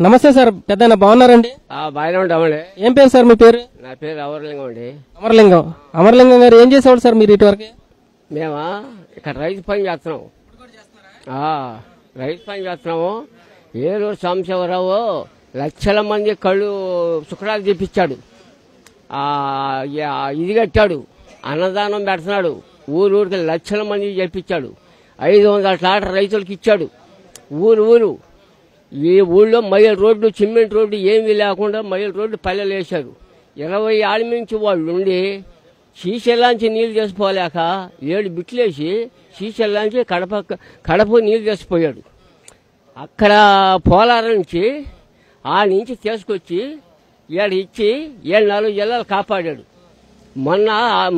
నమస్తే సార్ పెద్ద బాగున్నారండి? ఆ, బాగానే ఉంటామండి ఏం పేరు సార్ మీ పేరు? నా పేరు అవర్లింగం అండి. అమరలింగం. అమరలింగం గారు ఏం చేసేవాడు సార్ మీరు ఇటువరకు? మేమా? ఇక్కడ రైతు పని చేస్తున్నాం. రైతు పని చేస్తున్నాము. ఏలూరు సాంబశివరావు లక్షల మంది కళ్ళు శుక్రాలు తెప్పించాడు. ఇది కట్టాడు. అన్నదానం పెడుతున్నాడు. ఊరు ఊరికి లక్షల మంది చేపించాడు ఐదు వందల టాటర్ రైతులకు ఇచ్చాడు. ఊరు ఊరు. ఈ ఊళ్ళో మైల్ రోడ్డు సిమెంట్ రోడ్డు ఏమీ లేకుండా మైల్ రోడ్డు పల్లెలు వేశారు. ఇరవై ఆళ్ళ నుంచి వాళ్ళు ఉండి శ్రీశైలాంచి నీళ్ళు చేసిపోలేక ఏడు బిట్లేసి శ్రీశైలాంచి కడప కడప నీళ్ళు చేసిపోయాడు అక్కడ పోలారం నుంచి ఆ నుంచి తీసుకొచ్చి ఈడ ఇచ్చి ఏడు నాలుగు జిల్లాలు కాపాడాడు. మొన్న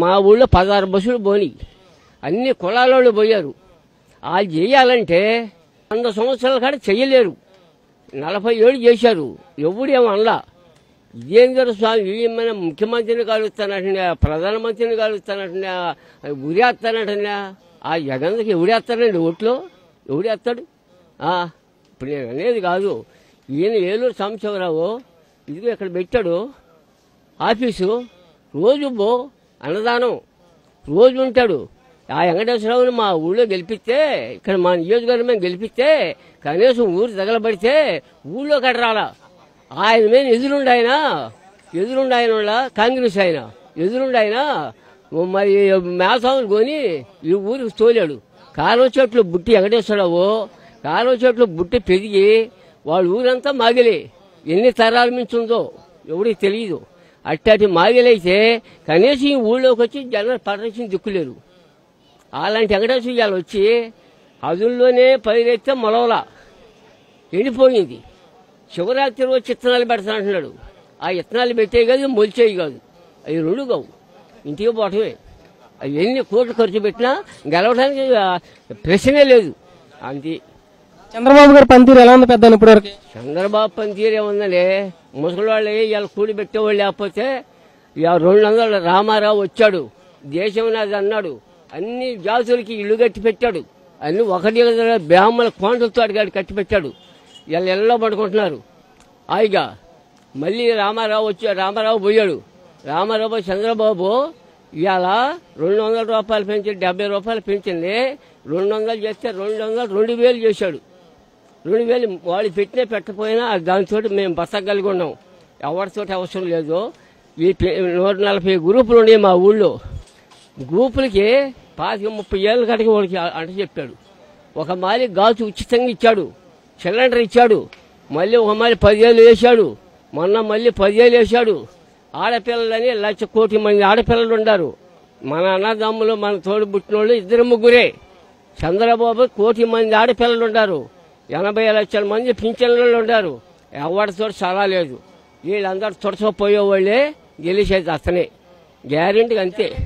మా ఊళ్ళో పదహారు బస్సులు పోని అన్ని కులాలోళ్ళు పోయారు. అది చేయాలంటే వంద సంవత్సరాల కాడ చేయలేరు. నలభై ఏడు చేశారు. ఎవడేమో అనలా. ఇదేందరు స్వామి ఏమైనా ముఖ్యమంత్రిని కలుస్తానంటున్నా ప్రధానమంత్రిని కలుస్తానంటున్నా ఉరేస్తానంటున్నా ఆ జగన్కి ఎవడేస్తాడండి ఓట్లు? ఎవడేస్తాడు ఇప్పుడు నేను అనేది కాదు. ఈయన ఏలూరు సాంబశివరావు ఇదిగో ఇక్కడ పెట్టాడు ఆఫీసు. రోజు బో అన్నదానం. రోజు ఉంటాడు. ఆ వెంకటేశ్వరరావుని మా ఊళ్ళో గెలిపిస్తే ఇక్కడ మా నియోజకవర్గం గెలిపిస్తే కనీసం ఊరు తగలబడితే ఊళ్ళో కట్టరాలా. ఆయన మీద ఎదురుండి ఆయన ఎదురుండి ఆయన వాళ్ళ కాంగ్రెస్ ఆయన ఎదురుండి ఆయన మరి మేసాములు కొని ఈ ఊరికి తోలాడు. కాలువ చెట్లు బుట్టి వెంకటేశ్వరరావు కాలువ చెట్లు బుట్టి పెరిగి వాళ్ళ ఊరంతా మాగిలే. ఎన్ని తరాల నుంచి ఉందో ఎవరికి తెలియదు అట్టాటి మాగిలైతే కనీసం ఈ ఊళ్ళోకి వచ్చి జనాలు పడరేసిన దిక్కులేరు. అలాంటి వెంకటేశ్వర ఇవాళ వచ్చి అదుల్లోనే పైరెత్తే మొలవలా ఎండిపోయింది. శివరాత్రి రోజు ఇత్తనాలు పెడతానంటున్నాడు. ఆ ఇత్తనాలు పెట్టే కాదు మొలిచేయి కాదు. అవి రెండు కావు. ఇంటికి పోవటమే. అవి ఎన్ని కోట్లు ఖర్చు పెట్టినా గెలవడానికి ప్రశ్నే లేదు. అంతే. చంద్రబాబు గారి పనితీరు ఎలా ఉంది పెద్ద ఇప్పటివరకు? చంద్రబాబు పనితీరు ఏముందండి? ముసలివాళ్ళు ఇవాళ కూడి పెట్టేవాళ్ళు లేకపోతే రెండు వందల రామారావు వచ్చాడు. దేశం నాది అన్నాడు. అన్ని జాతులకి ఇల్లు కట్టి పెట్టాడు అన్ని ఒకటి బ్రాహ్మణ కోంటలతో అడిగాడు కట్టి పెట్టాడు ఇవాళ ఎల్లో పడుకుంటున్నారు. హాయిగా మళ్ళీ రామారావు వచ్చి రామారావు పోయాడు. రామారావు చంద్రబాబు ఇవాళ రెండు వందల రూపాయలు పెంచి డెబ్బై రూపాయలు పెంచింది. రెండు వందలు చేస్తే రెండు వందలు రెండు వేలు చేశాడు. రెండు వేలు వాళ్ళు పెట్టినా పెట్టకపోయినా దానితో మేము బతకగలిగి ఉన్నాం. ఎవరితోటి అవసరం లేదు. ఈ నూట నలభై గ్రూపులు ఉన్నాయి మా ఊళ్ళో. గ్రూపులకి పాతిక ముప్పై ఏళ్ళ కట్టకి వాళ్ళకి అంట చెప్పాడు. ఒక మాలి గాజు ఉచితంగా ఇచ్చాడు. సిలిండర్ ఇచ్చాడు. మళ్ళీ ఒక మాలి పదివేలు వేశాడు. మొన్న మళ్ళీ పదివేలు వేశాడు. ఆడపిల్లలని లక్ష కోటి మంది ఆడపిల్లలు ఉన్నారు మన అన్నదమ్ములు మన తోడు పుట్టినోళ్ళు ఇద్దరు ముగ్గురే. చంద్రబాబు కోటి మంది ఆడపిల్లలు ఉన్నారు ఎనభై లక్షల మంది పింఛన్లు ఉన్నారు ఎవరితో చాలా లేదు. వీళ్ళందరూ తుడసపోయే వాళ్ళే గెలిచేది అతనే. గ్యారెంటీగా అంతే.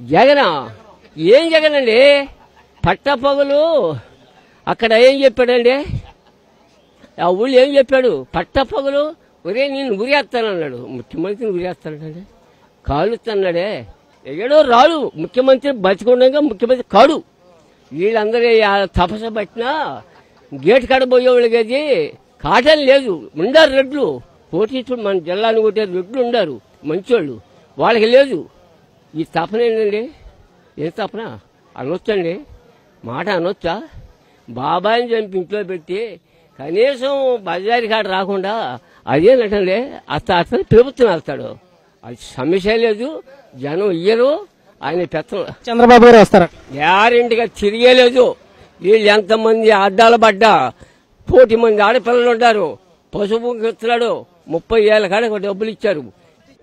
జగన్? ఏం జగన్ అండి పట్టపగలు? అక్కడ ఏం చెప్పాడండి? ఆ ఊళ్ళో ఏం చెప్పాడు? పట్టపగలు? ఒరే నేను ఉరేస్తానన్నాడు ముఖ్యమంత్రిని ఉరేస్తానండి కాలుస్తున్నాడే ఎగడో రాడు. ముఖ్యమంత్రి బతికుండగా ముఖ్యమంత్రి కాడు. వీళ్ళందరూ ఆ తపస్సు పట్టినా గేట్ కాడ పోయేవాళ్ళకి అది కాటన్ లేదు. ఉండారు రెడ్లు. పోటీ మన జిల్లాని కొట్టే రెడ్లు ఉండారు. మంచోళ్ళు. వాళ్ళకి లేదు. ఈ తపన ఏంటండి ఏ తపన? అనొచ్చండి. మాట అనొచ్చా? బాబాయిని చంపి ఇంట్లో పెట్టి కనీసం బజారి కాడ రాకుండా అదేనటండి అత్త అతను ప్రభుత్వం వెళ్తాడు. అది సమస్య లేదు. జనం ఇయ్యరు. ఆయన పెత్తనం చంద్రబాబు గారు వస్తారా? గ్యారెంటీగా తిరిగేలేదు. వీళ్ళు ఎంతమంది అడ్డాలు పడ్డా? కోటి మంది ఆడపిల్లలు ఉంటారు. పసుపు ఎత్తున్నాడు ముప్పై ఏళ్ళ కాడ డబ్బులు ఇచ్చారు.